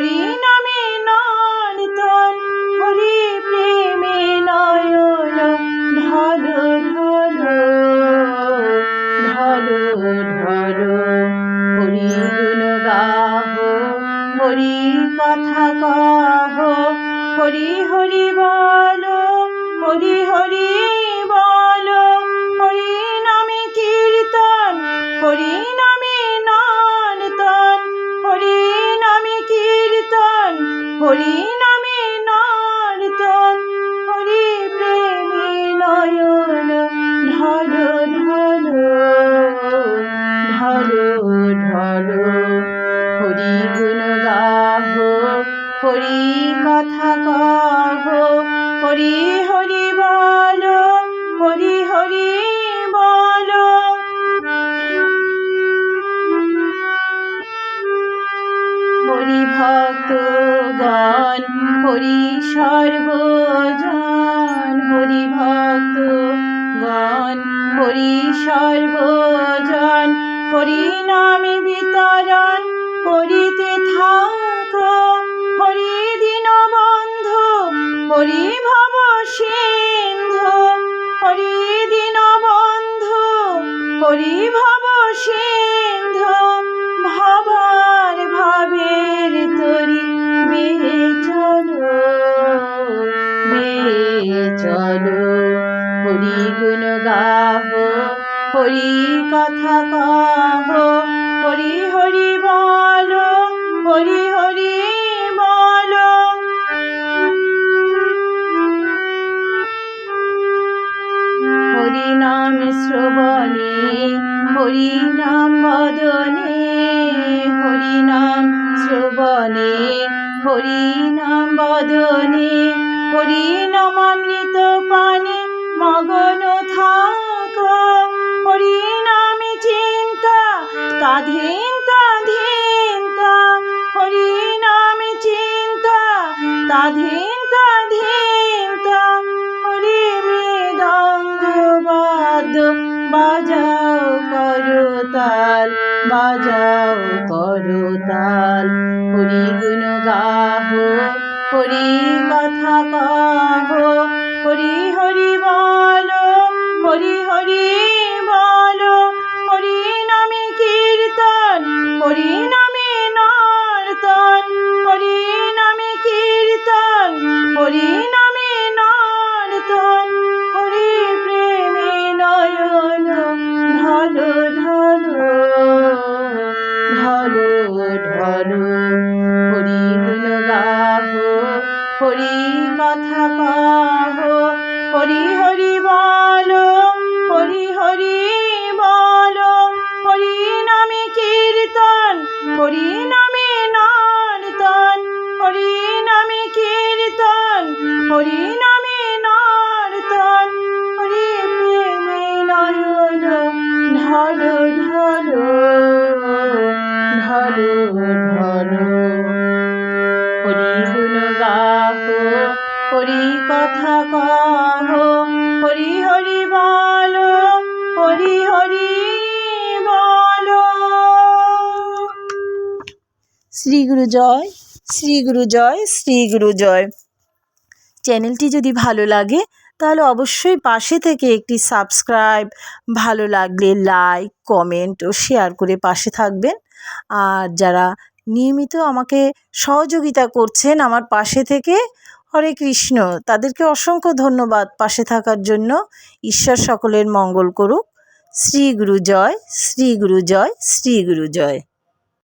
হরি নামে নর্তন হরি প্রেমে নয়ন ঢলো ঢলো ঢলো ঢলো হরি গুণ গাহ, হরি কথা কহ, হরি হরি বলো, হরি হরি বলো। হরি নামে নর্তন হরি প্রেমী নয়ন ঢলো ঢলো ঢলো ঢলো হরি গুণ গাহ, হরি কথা কহ, হরি হরি সর্বজন, হরি ভক্ত গণ। হরি সর্বজন, হরি নামে বিতরণ করিতে থাক। হরি দিন বন্ধু হরি ভব সিন্ধু গুণ গাহ, হরি কথা কহ, হরি হরি বলো, হরি হরি বলো। হরি নাম শ্রবণে, হরি নাম বদনে, হরি নাম শ্রবণে, হরি নাম বদনে, হরি নাম বাজাও করতাল বাজাও করতাল হরি গুণ গাহ হরি কথা কহ হরি নামে নর্তন হরি প্রেমে নয়ন ঢলো ঢলো ঢলো ঢলো হরি গুণ গাহ, হরি কথা কহ, হরি হরি বলো, হরি হরি বলো। শ্রী গুরু জয়, শ্রী গুরু জয়, শ্রী গুরু জয়। চ্যানেলটি যদি ভালো লাগে, তাহলে অবশ্যই পাশে থেকে একটি সাবস্ক্রাইব, ভালো লাগলে লাইক, কমেন্ট ও শেয়ার করে পাশে থাকবেন। আর যারা নিয়মিত আমাকে সহযোগিতা করছেন আমার পাশে থেকে, হরে কৃষ্ণ। তাদেরকে অসংখ্য ধন্যবাদ পাশে থাকার জন্য। ঈশ্বর সকলের মঙ্গল করুক। শ্রী গুরু জয়, শ্রী গুরু জয়, শ্রী গুরু জয়।